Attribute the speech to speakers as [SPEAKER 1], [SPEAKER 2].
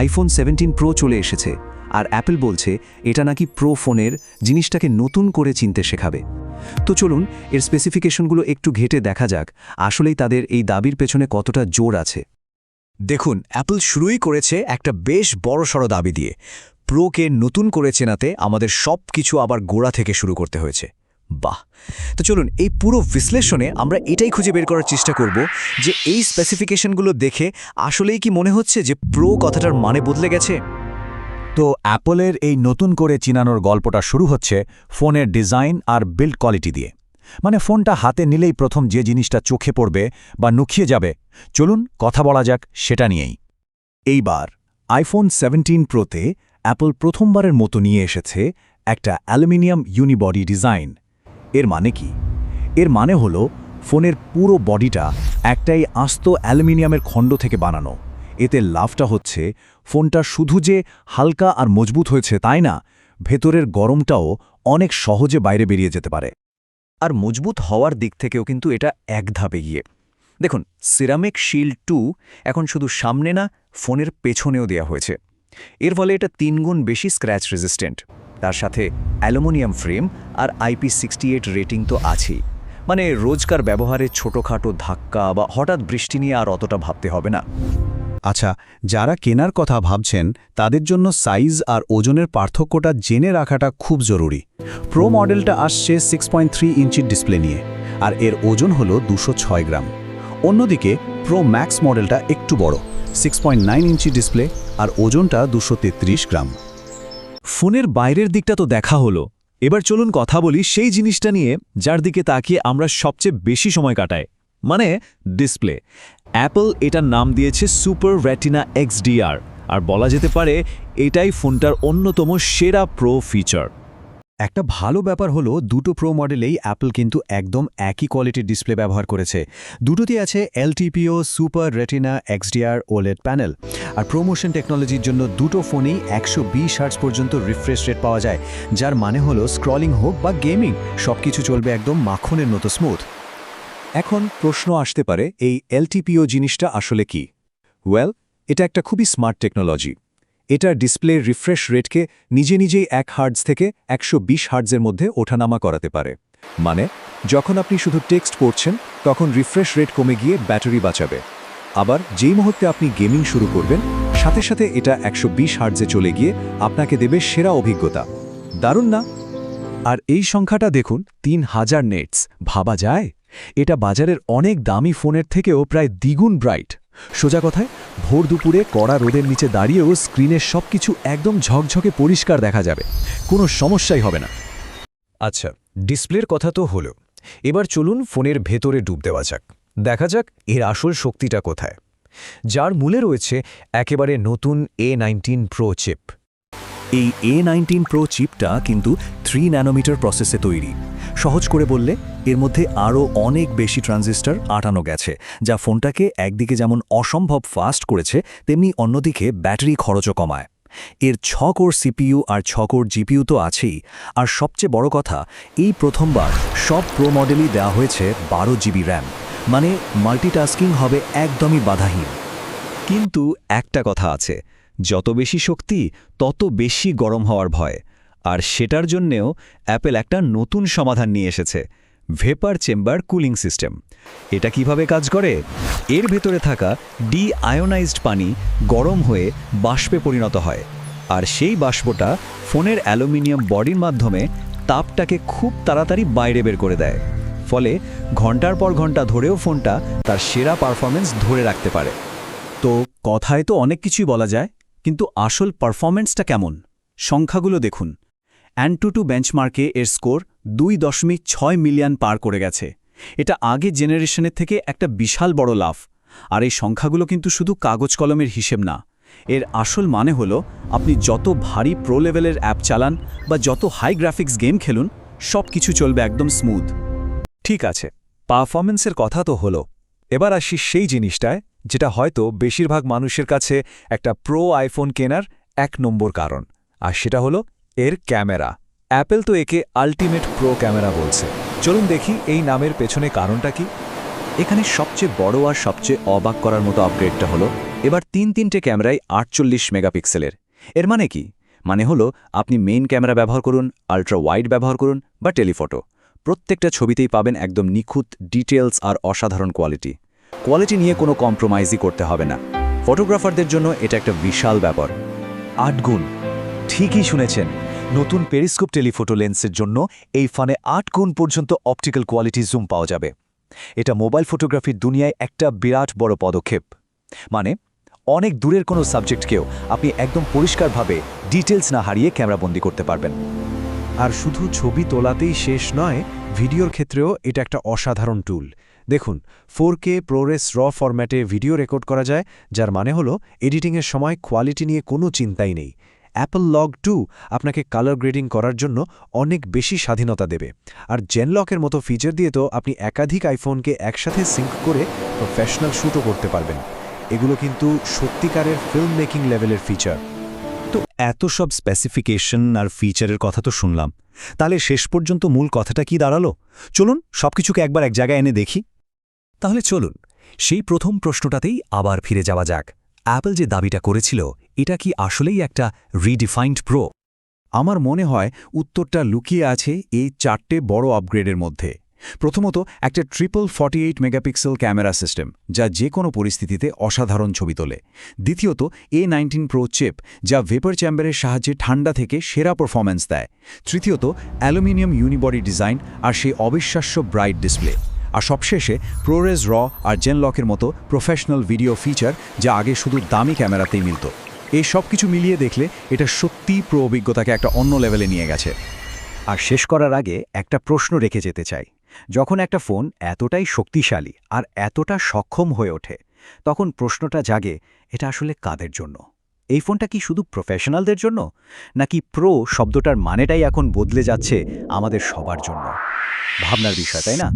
[SPEAKER 1] IPhone seventeen pro চলে এসেছে আর Apple বলছে এটা নাকি প্রো ফোনের জিনিসটাকে নতুন করে চিনতে শেখাবে। তো চলুন, এর স্পেসিফিকেশনগুলো একটু ঘেটে দেখা যাক, আসলেই তাদের এই দাবির পেছনে কতটা জোর আছে।
[SPEAKER 2] দেখুন অ্যাপল শুরুই করেছে একটা বেশ বড়সড় দাবি দিয়ে। প্রোকে নতুন করে চেনাতে আমাদের সব কিছু আবার গোড়া থেকে শুরু করতে হয়েছে। বাহ। তো চলুন, এই পুরো বিশ্লেষণে আমরা এটাই খুঁজে বের করার চেষ্টা করব যে এই স্পেসিফিকেশনগুলো দেখে আসলেই কি মনে হচ্ছে যে প্রো কথাটার মানে বদলে গেছে?
[SPEAKER 3] তো অ্যাপলের এই নতুন করে চিনানোর গল্পটা শুরু হচ্ছে ফোনের ডিজাইন আর বিল্ড কোয়ালিটি দিয়ে। মানে ফোনটা হাতে নিলেই প্রথম যে জিনিসটা চোখে পড়বে বা নুখিয়ে যাবে, চলুন কথা বলা যাক সেটা নিয়েই। এইবার আইফোন সেভেন্টিন প্রোতে অ্যাপল প্রথমবারের মতো নিয়ে এসেছে একটা অ্যালুমিনিয়াম ইউনিবডি ডিজাইন এর মানে কি? এর মানে হলো, ফোনের পুরো বডিটা একটাই আস্ত অ্যালুমিনিয়ামের খণ্ড থেকে বানানো। এতে লাভটা হচ্ছে, ফোনটা শুধু যে হালকা আর মজবুত হয়েছে তাই না, ভেতরের গরমটাও অনেক সহজে বাইরে বেরিয়ে যেতে পারে।
[SPEAKER 2] আর মজবুত হওয়ার দিক থেকেও কিন্তু এটা এক ধাপে গিয়ে দেখুন, সিরামিক শিল্ড টু এখন শুধু সামনে না, ফোনের পেছনেও দেওয়া হয়েছে। এর ফলে এটা তিনগুণ বেশি স্ক্র্যাচ রেজিস্ট্যান্ট। তার সাথে অ্যালুমিনিয়াম ফ্রেম আর আইপি সিক্সটি এইট রেটিং তো আছেই। মানে রোজকার ব্যবহারে ছোটোখাটো ধাক্কা বা হঠাৎ বৃষ্টি নিয়ে আর অতটা ভাবতে হবে না।
[SPEAKER 3] আচ্ছা যারা কেনার কথা ভাবছেন, তাদের জন্য সাইজ আর ওজনের পার্থক্যটা জেনে রাখাটা খুব জরুরি। প্রো মডেলটা আসছে সিক্স পয়েন্ট থ্রি ইঞ্চির ডিসপ্লে নিয়ে, আর এর ওজন হল দুশো ছয় গ্রাম। অন্যদিকে প্রো ম্যাক্স মডেলটা একটু বড় six point nine inch display, আর ওজনটা দুশো গ্রাম।
[SPEAKER 4] ফোনের বাইরের দিকটা তো দেখা হলো। এবার চলুন কথা বলি সেই জিনিসটা নিয়ে যার দিকে তাকিয়ে আমরা সবচেয়ে বেশি সময় কাটাই। মানে ডিসপ্লে। অ্যাপল এটার নাম দিয়েছে সুপার রেটিনা এক্সডিআর আর বলা যেতে পারে এটাই ফোনটার অন্যতম সেরা প্রো ফিচার।
[SPEAKER 2] একটা ভালো ব্যাপার হলো দুটো প্রো মডেলেই অ্যাপল কিন্তু একদম একই কোয়ালিটির ডিসপ্লে ব্যবহার করেছে। দুটোতেই আছে LTPO super retina XDR OLED panel আর প্রোমোশন টেকনোলজির জন্য দুটো ফোনেই একশো বিশ হার্টস পর্যন্ত রিফ্রেশ রেট পাওয়া যায়, যার মানে হলো স্ক্রলিং হোক বা গেমিং সব কিছু চলবে একদম মাখনের মতো স্মুথ
[SPEAKER 1] এখন প্রশ্ন আসতে পারে, এই এলটিপিও জিনিসটা আসলে কি? ওয়েল এটা একটা খুবই স্মার্ট টেকনোলজি এটা ডিসপ্লের রিফ্রেশ রেটকে নিজে নিজেই এক হার্ডস থেকে একশো বিশ হার্ডসের মধ্যে ওঠানামা করাতে পারে। মানে যখন আপনি শুধু টেক্সট পড়ছেন, তখন রিফ্রেশ রেট কমে গিয়ে ব্যাটারি বাঁচাবে। আবার যেই মুহূর্তে আপনি গেমিং শুরু করবেন, সাথে সাথে এটা একশো বিশ চলে গিয়ে আপনাকে দেবে সেরা অভিজ্ঞতা। দারুণ না? আর এই সংখ্যাটা দেখুন, তিন হাজার নেটস। ভাবা যায়? এটা বাজারের অনেক দামি ফোনের থেকেও প্রায় দ্বিগুণ ব্রাইট। সোজা কথায় ভোর দুপুরে কড়া রোদের নিচে দাঁড়িয়েও স্ক্রিনের সবকিছু একদম ঝকঝকে পরিষ্কার দেখা যাবে। কোনো সমস্যাই হবে না।
[SPEAKER 2] আচ্ছা ডিসপ্লের কথা তো হলো। এবার চলুন ফোনের ভেতরে ডুব দেওয়া যাক। দেখা যাক এর আসল শক্তিটা কোথায়। যার মূলে রয়েছে একেবারে নতুন এ নাইনটিন প্রো চিপ
[SPEAKER 1] এই এ নাইনটিন প্রো চিপটা কিন্তু থ্রি ন্যানোমিটার প্রসেসে তৈরি। সহজ করে বললে, এর মধ্যে আরও অনেক বেশি ট্রানজিস্টর আটানো গেছে, যা ফোনটাকে একদিকে যেমন অসম্ভব ফাস্ট করেছে, তেমনি অন্যদিকে ব্যাটারি খরচও কমায়। এর ছ কোর সিপিইউ আর ছ কোর জিপিইউ তো আছেই। আর সবচেয়ে বড় কথা, এই প্রথমবার সব প্রো মডেলই দেওয়া হয়েছে বারো জিবি র্যাম মানে মাল্টিটাস্কিং হবে একদমই বাধাহীন। কিন্তু একটা কথা আছে যত বেশি শক্তি, তত বেশি গরম হওয়ার ভয়। আর সেটার জন্যেও অ্যাপেল একটা নতুন সমাধান নিয়ে এসেছে ভেপার চেম্বার কুলিং সিস্টেম এটা কীভাবে কাজ করে? এর ভেতরে থাকা ডি আয়োনাইজড পানি গরম হয়ে বাষ্পে পরিণত হয়। আর সেই বাষ্পটা ফোনের অ্যালুমিনিয়াম বডির মাধ্যমে তাপটাকে খুব তাড়াতাড়ি বাইরে বের করে দেয়। ফলে ঘণ্টার পর ঘণ্টা ধরেও ফোনটা তার সেরা পারফরমেন্স ধরে রাখতে পারে।
[SPEAKER 4] তো কথায় তো অনেক কিছুই বলা যায়। কিন্তু আসল পারফরম্যান্সটা কেমন? সংখ্যাগুলো দেখুন। অ্যান্টুটু বেঞ্চমার্কে এর স্কোর দুই দশমিক ছয় মিলিয়ন পার করে গেছে। এটা আগে জেনারেশনের থেকে একটা বিশাল বড় লাভ আর এই সংখ্যাগুলো কিন্তু শুধু কাগজ কলমের হিসেব না। এর আসল মানে হলো, আপনি যত ভারী প্রো লেভেলের অ্যাপ চালান বা যত হাই গ্রাফিক্স গেম খেলুন সব কিছু চলবে একদম স্মুথ।
[SPEAKER 1] ঠিক আছে পারফরমেন্সের কথা তো হলো। এবার আসি সেই জিনিসটায় যেটা হয়তো বেশিরভাগ মানুষের কাছে একটা প্রো আইফোন কেনার এক নম্বর কারণ। আর সেটা হলো এর ক্যামেরা। অ্যাপেল তো একে আল্টিমেট প্রো ক্যামেরা বলছে। চলুন দেখি এই নামের পেছনে কারণটা কি। এখানে সবচেয়ে বড় আর সবচেয়ে অবাক করার মতো আপগ্রেডটা হলো,
[SPEAKER 2] এবার তিন তিনটে ক্যামেরায় আটচল্লিশ মেগাপিক্সেলের। এর মানে কি? মানে হলো আপনি মেইন ক্যামেরা ব্যবহার করুন আল্ট্রা ওয়াইড ব্যবহার করুন বা টেলিফটো। প্রত্যেকটা ছবিতেই পাবেন একদম নিখুঁত ডিটেলস আর অসাধারণ কোয়ালিটি কোয়ালিটি নিয়ে কোনো কম্প্রোমাইজই করতে হবে না। ফটোগ্রাফারদের জন্য এটা একটা বিশাল ব্যাপার।
[SPEAKER 1] আট গুণ। ঠিকই শুনেছেন, নতুন পেরিস্কোপ টেলিফোটো লেন্সের জন্য এই ফানে আট গুণ পর্যন্ত অপটিক্যাল কোয়ালিটি জুম পাওয়া যাবে। এটা মোবাইল ফটোগ্রাফির দুনিয়ায় একটা বিরাট বড় পদক্ষেপ। মানে অনেক দূরের কোনো সাবজেক্টকেও আপনি একদম পরিষ্কারভাবে ডিটেলস না হারিয়ে ক্যামেরাবন্দি করতে পারবেন।
[SPEAKER 3] আর শুধু ছবি তোলাতেই শেষ নয় ভিডিওর ক্ষেত্রেও এটা একটা অসাধারণ টুল দেখুন, ফোর কে প্রোরেস র ফরম্যাটে ভিডিও রেকর্ড করা যায়, যার মানে হলো এডিটিংয়ের সময় কোয়ালিটি নিয়ে কোনো চিন্তাই নেই। অ্যাপল লগ টু আপনাকে কালার গ্রেডিং করার জন্য অনেক বেশি স্বাধীনতা দেবে। আর জেনলকের মতো ফিচার দিয়ে তো আপনি একাধিক আইফোনকে একসাথে সিঙ্ক করে প্রফেশনাল শ্যুটও করতে পারবেন। এগুলো কিন্তু সত্যিকারের ফিল্ম মেকিং লেভেলের ফিচার
[SPEAKER 1] তো এত সব স্পেসিফিকেশন আর ফিচারের কথা তো শুনলাম। তাহলে শেষ পর্যন্ত মূল কথাটা কি দাঁড়াল? চলুন সবকিছুকে একবার এক জায়গায় এনে দেখি। তাহলে চলুন, সেই প্রথম প্রশ্নটাতেই আবার ফিরে যাওয়া যাক। অ্যাপল যে দাবিটা করেছিল, এটা কি আসলেই একটা রিডিফাইন্ড প্রো
[SPEAKER 3] আমার মনে হয় উত্তরটা লুকিয়ে আছে এই চারটে বড় আপগ্রেডের মধ্যে। প্রথমত, একটা triple forty eight megapixel camera system যা যে কোনো পরিস্থিতিতে অসাধারণ ছবি তোলে। দ্বিতীয়ত এ নাইনটিন প্রো চেপ যা ভেপার চ্যাম্বারের সাহায্যে ঠান্ডা থেকে সেরা পারফরম্যান্স দেয়। তৃতীয়ত অ্যালুমিনিয়াম ইউনিবডি ডিজাইন আর সেই অবিশ্বাস্য ব্রাইট ডিসপ্লে আর সবশেষে প্রোরেজ র আর জেনলকের মতো প্রফেশনাল ভিডিও ফিচার যা আগে শুধু দামি ক্যামেরাতেই মিলত। এই সব কিছু মিলিয়ে দেখলে এটা সত্যিই প্রো অভিজ্ঞতাকে একটা অন্য লেভেলে নিয়ে গেছে।
[SPEAKER 1] আর শেষ করার আগে একটা প্রশ্ন রেখে যেতে চাই। যখন একটা ফোন এতটাই শক্তিশালী আর এতটা সক্ষম হয়ে ওঠে, তখন প্রশ্নটা জাগে, এটা আসলে কাদের জন্য? এই ফোনটা কি শুধু প্রফেশনালদের জন্য? নাকি প্রো শব্দটার মানেটাই এখন বদলে যাচ্ছে আমাদের সবার জন্য? ভাবনার বিষয়, তাই না?